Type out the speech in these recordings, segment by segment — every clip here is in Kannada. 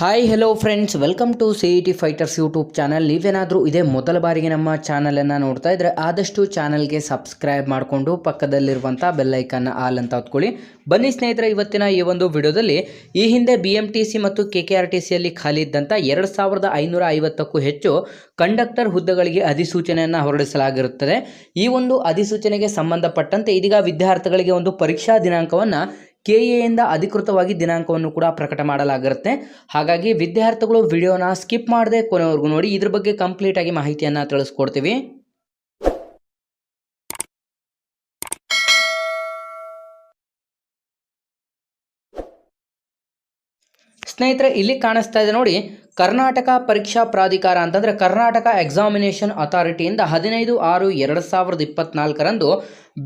Hi hello friends welcome to C E T fighters YouTube channel ನೀವೇನಾದರೂ ಇದೇ ಮೊದಲ ಬಾರಿಗೆ ನಮ್ಮ ಚಾನಲನ್ನು ನೋಡ್ತಾ ಇದ್ದರೆ ಆದಷ್ಟು ಚಾನಲ್ಗೆ ಸಬ್ಸ್ಕ್ರೈಬ್ ಮಾಡಿಕೊಂಡು ಪಕ್ಕದಲ್ಲಿರುವಂಥ ಬೆಲ್ಲೈಕನ್ನ ಆಲ್ ಅಂತ ಹೊತ್ಕೊಳ್ಳಿ. ಬನ್ನಿ ಸ್ನೇಹಿತರೆ, ಇವತ್ತಿನ ಈ ಒಂದು ವಿಡಿಯೋದಲ್ಲಿ ಈ ಹಿಂದೆ ಬಿ ಎಂ ಟಿ ಸಿ ಮತ್ತು ಕೆ ಕೆ ಆರ್ ಟಿ ಸಿಯಲ್ಲಿ ಖಾಲಿ ಇದ್ದಂಥ ಎರಡು ಸಾವಿರದ ಐನೂರ ಐವತ್ತಕ್ಕೂ ಹೆಚ್ಚು ಕಂಡಕ್ಟರ್ ಹುದ್ದೆಗಳಿಗೆ ಅಧಿಸೂಚನೆಯನ್ನು ಹೊರಡಿಸಲಾಗಿರುತ್ತದೆ. ಈ ಒಂದು ಅಧಿಸೂಚನೆಗೆ ಸಂಬಂಧಪಟ್ಟಂತೆ ಇದೀಗ ವಿದ್ಯಾರ್ಥಿಗಳಿಗೆ ಒಂದು ಪರೀಕ್ಷಾ ದಿನಾಂಕವನ್ನು ಕೆ ಎಯಿಂದ ಅಧಿಕೃತವಾಗಿ ದಿನಾಂಕವನ್ನು ಕೂಡ ಪ್ರಕಟ ಮಾಡಲಾಗಿರುತ್ತೆ. ಹಾಗಾಗಿ ವಿದ್ಯಾರ್ಥಿಗಳು ವಿಡಿಯೋನ ಸ್ಕಿಪ್ ಮಾಡದೆ ಕೊನೆವರೆಗೂ ನೋಡಿ, ಇದ್ರ ಬಗ್ಗೆ ಕಂಪ್ಲೀಟ್ ಆಗಿ ಮಾಹಿತಿಯನ್ನು ತಿಳಿಸ್ಕೊಡ್ತೀವಿ. ಸ್ನೇಹಿತರೆ, ಇಲ್ಲಿ ಕಾಣಿಸ್ತಾ ಇದೆ ನೋಡಿ, ಕರ್ನಾಟಕ ಪರೀಕ್ಷಾ ಪ್ರಾಧಿಕಾರ ಅಂತಂದರೆ ಕರ್ನಾಟಕ ಎಕ್ಸಾಮಿನೇಷನ್ ಅಥಾರಿಟಿಯಿಂದ ಹದಿನೈದು ಆರು ಎರಡು ಸಾವಿರದ ಇಪ್ಪತ್ನಾಲ್ಕರಂದು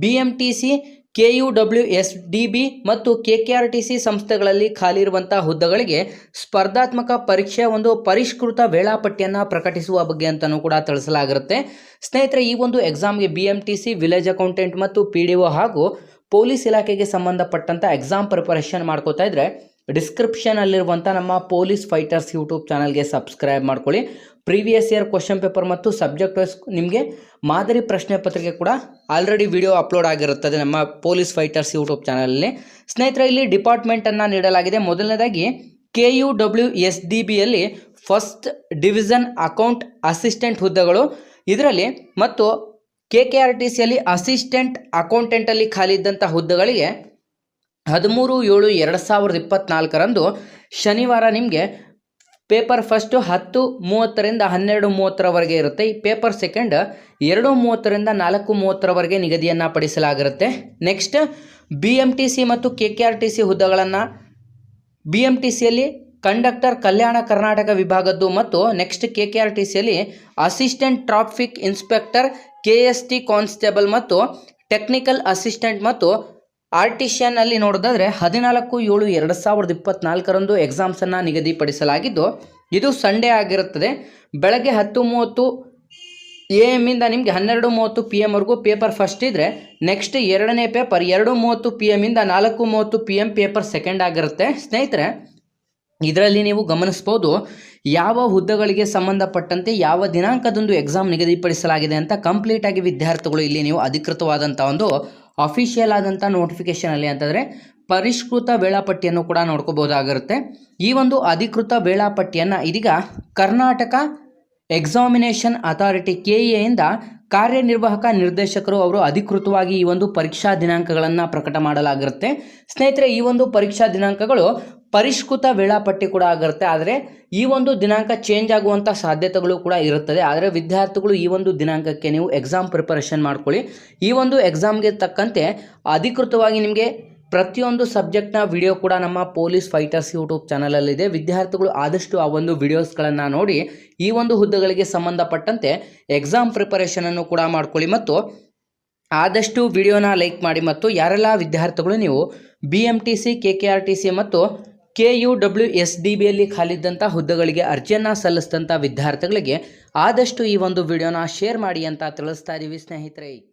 B M T C K U W S D B ಮತ್ತು K K R T C ಸಂಸ್ಥೆಗಳಲ್ಲಿ ಖಾಲಿ ಇರುವಂಥ ಹುದ್ದೆಗಳಿಗೆ ಸ್ಪರ್ಧಾತ್ಮಕ ಪರೀಕ್ಷೆಯ ಒಂದು ಪರಿಷ್ಕೃತ ವೇಳಾಪಟ್ಟಿಯನ್ನು ಪ್ರಕಟಿಸುವ ಬಗ್ಗೆ ಅಂತಲೂ ಕೂಡ ತಿಳಿಸಲಾಗಿರುತ್ತೆ. ಸ್ನೇಹಿತರೆ, ಈ ಒಂದು ಎಕ್ಸಾಮ್ಗೆ B M T C, village accountant ಮತ್ತು ಪಿ ಡಿ ಒ ಹಾಗೂ ಪೊಲೀಸ್ ಇಲಾಖೆಗೆ ಸಂಬಂಧಪಟ್ಟಂಥ ಎಕ್ಸಾಮ್ ಪ್ರಿಪರೇಷನ್ ಮಾಡ್ಕೋತಾ ಇದ್ರೆ ಡಿಸ್ಕ್ರಿಪ್ಷನಲ್ಲಿರುವಂಥ ನಮ್ಮ ಪೊಲೀಸ್ ಫೈಟರ್ಸ್ ಯೂಟ್ಯೂಬ್ ಚಾನಲ್ಗೆ ಸಬ್ಸ್ಕ್ರೈಬ್ ಮಾಡ್ಕೊಳ್ಳಿ. ಪ್ರೀವಿಯಸ್ ಇಯರ್ ಕ್ವಶನ್ ಪೇಪರ್ ಮತ್ತು ಸಬ್ಜೆಕ್ಟ್ ವೈಸ್ ನಿಮಗೆ ಮಾದರಿ ಪ್ರಶ್ನೆ ಪತ್ರಿಕೆ ಕೂಡ ಆಲ್ರೆಡಿ ವಿಡಿಯೋ ಅಪ್ಲೋಡ್ ಆಗಿರುತ್ತದೆ ನಮ್ಮ ಪೊಲೀಸ್ ಫೈಟರ್ಸ್ ಯೂಟ್ಯೂಬ್ ಚಾನಲಲ್ಲಿ ಸ್ನೇಹಿತರೆ, ಇಲ್ಲಿ ಡಿಪಾರ್ಟ್ಮೆಂಟನ್ನು ನೀಡಲಾಗಿದೆ. ಮೊದಲನೇದಾಗಿ K U W S D ಬಿಯಲ್ಲಿ first division account assistant ಹುದ್ದೆಗಳು. ಇದರಲ್ಲಿ ಮತ್ತು ಕೆ ಕೆ ಆರ್ ಟಿ ಸಿಯಲ್ಲಿ ಅಸಿಸ್ಟೆಂಟ್ ಅಕೌಂಟೆಂಟಲ್ಲಿ ಖಾಲಿ ಇದ್ದಂಥ ಹುದ್ದೆಗಳಿಗೆ ಹದಿಮೂರು ಏಳು ಎರಡು ಸಾವಿರದ ಇಪ್ಪತ್ತ್ನಾಲ್ಕರಂದು ಶನಿವಾರ ನಿಮಗೆ ಪೇಪರ್ ಫಸ್ಟು ಹತ್ತು ಮೂವತ್ತರಿಂದ ಹನ್ನೆರಡು ಮೂವತ್ತರವರೆಗೆ ಇರುತ್ತೆ. ಈ ಪೇಪರ್ ಸೆಕೆಂಡ್ ಎರಡು ಮೂವತ್ತರಿಂದ ನಾಲ್ಕು ಮೂವತ್ತರವರೆಗೆ ನಿಗದಿಯನ್ನು ಪಡಿಸಲಾಗಿರುತ್ತೆ. Next B M T C ಮತ್ತು K K R T C ಹುದ್ದೆಗಳನ್ನು ಬಿ ಎಂ ಟಿ ಸಿಯಲ್ಲಿ ಕಂಡಕ್ಟರ್ ಕಲ್ಯಾಣ ಕರ್ನಾಟಕ ವಿಭಾಗದ್ದು ಮತ್ತು next K K R T ಸಿಯಲ್ಲಿ assistant traffic inspector K S T constable ಮತ್ತು ಟೆಕ್ನಿಕಲ್ ಅಸಿಸ್ಟೆಂಟ್ ಮತ್ತು ಆರ್ಟಿಷಿಯನ್ನಲ್ಲಿ ನೋಡೋದಾದರೆ ಹದಿನಾಲ್ಕು ಏಳು ಎರಡು ಸಾವಿರದ ಇಪ್ಪತ್ನಾಲ್ಕರಂದು ಎಕ್ಸಾಮ್ಸನ್ನು ನಿಗದಿಪಡಿಸಲಾಗಿದ್ದು, ಇದು ಸಂಡೇ ಆಗಿರುತ್ತದೆ. ಬೆಳಗ್ಗೆ ಹತ್ತು ಮೂವತ್ತು ಎ ಎಮ್ಮಿಂದ ನಿಮಗೆ ಹನ್ನೆರಡು ಮೂವತ್ತು ಪಿ ಎಮ್ವರೆಗೂ ಪೇಪರ್ ಫಸ್ಟ್ ಇದ್ದರೆ ನೆಕ್ಸ್ಟ್ ಎರಡನೇ ಪೇಪರ್ ಎರಡು ಮೂವತ್ತು ಪಿ ಎಮ್ಮಿಂದ ನಾಲ್ಕು ಮೂವತ್ತು ಪಿ ಎಂ ಪೇಪರ್ ಸೆಕೆಂಡ್ ಆಗಿರುತ್ತೆ. ಸ್ನೇಹಿತರೆ, ಇದರಲ್ಲಿ ನೀವು ಗಮನಿಸ್ಬೋದು, ಯಾವ ಹುದ್ದೆಗಳಿಗೆ ಸಂಬಂಧಪಟ್ಟಂತೆ ಯಾವ ದಿನಾಂಕದಂದು ಎಕ್ಸಾಮ್ ನಿಗದಿಪಡಿಸಲಾಗಿದೆ ಅಂತ ಕಂಪ್ಲೀಟಾಗಿ ವಿದ್ಯಾರ್ಥಿಗಳು ಇಲ್ಲಿ ನೀವು ಅಧಿಕೃತವಾದಂಥ ಒಂದು ಅಫಿಷಿಯಲ್ ಆದಂಥ ನೋಟಿಫಿಕೇಷನಲ್ಲಿ ಅಂತಂದರೆ ಪರಿಷ್ಕೃತ ವೇಳಾಪಟ್ಟಿಯನ್ನು ಕೂಡ ನೋಡ್ಕೋಬೋದಾಗಿರುತ್ತೆ. ಈ ಒಂದು ಅಧಿಕೃತ ವೇಳಾಪಟ್ಟಿಯನ್ನು ಇದೀಗ ಕರ್ನಾಟಕ ಎಕ್ಸಾಮಿನೇಷನ್ ಅಥಾರಿಟಿ ಕೆ ಎಯಿಂದ ಕಾರ್ಯನಿರ್ವಾಹಕ ನಿರ್ದೇಶಕರು ಅವರು ಅಧಿಕೃತವಾಗಿ ಈ ಒಂದು ಪರೀಕ್ಷಾ ದಿನಾಂಕಗಳನ್ನು ಪ್ರಕಟ ಮಾಡಲಾಗಿರುತ್ತೆ. ಸ್ನೇಹಿತರೆ, ಈ ಒಂದು ಪರೀಕ್ಷಾ ದಿನಾಂಕಗಳು ಪರಿಷ್ಕೃತ ವೇಳಾಪಟ್ಟಿ ಕೂಡ ಆಗಿರುತ್ತೆ ಆದರೆ ಈ ಒಂದು ದಿನಾಂಕ ಚೇಂಜ್ ಆಗುವಂಥ ಸಾಧ್ಯತೆಗಳು ಕೂಡ ಇರುತ್ತದೆ. ಆದರೆ ವಿದ್ಯಾರ್ಥಿಗಳು ಈ ಒಂದು ದಿನಾಂಕಕ್ಕೆ ನೀವು ಎಕ್ಸಾಮ್ ಪ್ರಿಪರೇಷನ್ ಮಾಡ್ಕೊಳ್ಳಿ. ಈ ಒಂದು ಎಕ್ಸಾಮ್ಗೆ ತಕ್ಕಂತೆ ಅಧಿಕೃತವಾಗಿ ನಿಮಗೆ ಪ್ರತಿಯೊಂದು ಸಬ್ಜೆಕ್ಟ್ನ ವಿಡಿಯೋ ಕೂಡ ನಮ್ಮ ಪೊಲೀಸ್ ಫೈಟರ್ಸ್ ಯೂಟ್ಯೂಬ್ ಚಾನಲಲ್ಲಿದೆ ವಿದ್ಯಾರ್ಥಿಗಳು ಆದಷ್ಟು ಆ ಒಂದು ವಿಡಿಯೋಸ್ಗಳನ್ನು ನೋಡಿ ಈ ಒಂದು ಹುದ್ದೆಗಳಿಗೆ ಸಂಬಂಧಪಟ್ಟಂತೆ ಎಕ್ಸಾಮ್ ಪ್ರಿಪರೇಷನನ್ನು ಕೂಡ ಮಾಡ್ಕೊಳ್ಳಿ. ಮತ್ತು ಆದಷ್ಟು ವಿಡಿಯೋನ ಲೈಕ್ ಮಾಡಿ. ಮತ್ತು ಯಾರೆಲ್ಲ ವಿದ್ಯಾರ್ಥಿಗಳು ನೀವು B M T C K K R T C ಮತ್ತು K U W S D ಬಿಯಲ್ಲಿ ಖಾಲಿದ್ದಂಥ ಹುದ್ದೆಗಳಿಗೆ ಅರ್ಜಿಯನ್ನು ಸಲ್ಲಿಸಿದಂಥ ವಿದ್ಯಾರ್ಥಿಗಳಿಗೆ ಆದಷ್ಟು ಈ ಒಂದು ವಿಡಿಯೋನ ಶೇರ್ ಮಾಡಿ ಅಂತ ತಿಳಿಸ್ತಾ ಇದ್ದೀವಿ ಸ್ನೇಹಿತರೆ.